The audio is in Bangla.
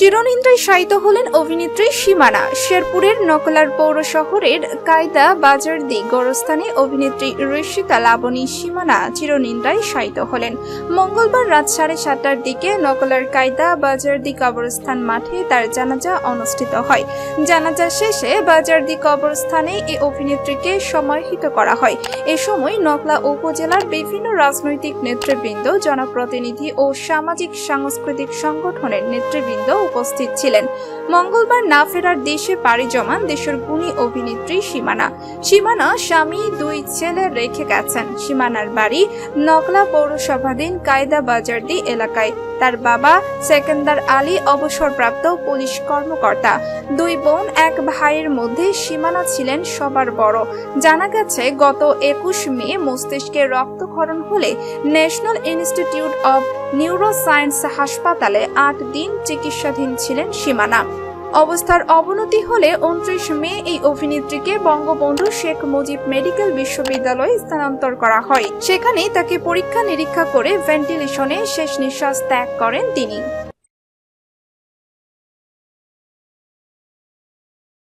চিরনিন্দ্রায় শায়িত হলেন অভিনেত্রী সীমানা। শেরপুরের নকলার পৌর শহরের কায়দা বাজারদি গোরস্থানে অভিনেত্রী ঋষিকা লাবণী সীমানা চিরনিন্দ্রায় শায়িত হলেন। মঙ্গলবার রাত সাড়ে সাতটার দিকে নকলার কায়দা বাজারদি কবরস্থান মাঠে তার জানাজা অনুষ্ঠিত হয়। জানাজা শেষে বাজারদি কবরস্থানে এই অভিনেত্রীকে সমাহিত করা হয়। এ সময় নকলা উপজেলার বিভিন্ন রাজনৈতিক নেতৃবৃন্দ, জনপ্রতিনিধি ও সামাজিক সাংস্কৃতিক সংগঠনের নেতৃবৃন্দ উপস্থিত ছিলেন। মঙ্গলবার না ফেরার দেশে পাড়ি জমান দেশের গুণী অভিনেত্রী সীমানা। সীমানা স্বামী, দুই ছেলে রেখে গেছেন। সীমানার বাড়ি নকলা পৌরসভাধীন কায়দা বাজারদি এলাকায়। তার বাবা সেকেন্দার আলী অবসরপ্রাপ্ত পুলিশ কর্মকর্তা। দুই বোন, এক ভাইয়ের মধ্যে সীমানা ছিলেন সবার বড়। জানা গেছে, গত একুশ মে মস্তিষ্কে রক্তক্ষরণ হলে ন্যাশনাল ইনস্টিটিউট অব নিউরোসায়েন্স হাসপাতালে আট দিন চিকিৎসাধীন ছিলেন সীমানা। অবস্থার অবনতি হলে উনত্রিশ মে এই অভিনেত্রীকে বঙ্গবন্ধু শেখ মুজিব মেডিকেল বিশ্ববিদ্যালয়ে স্থানান্তর করা হয়। সেখানে তাকে পরীক্ষা নিরীক্ষা করে ভেন্টিলেশনে শেষ নিঃশ্বাস ত্যাগ করেন তিনি।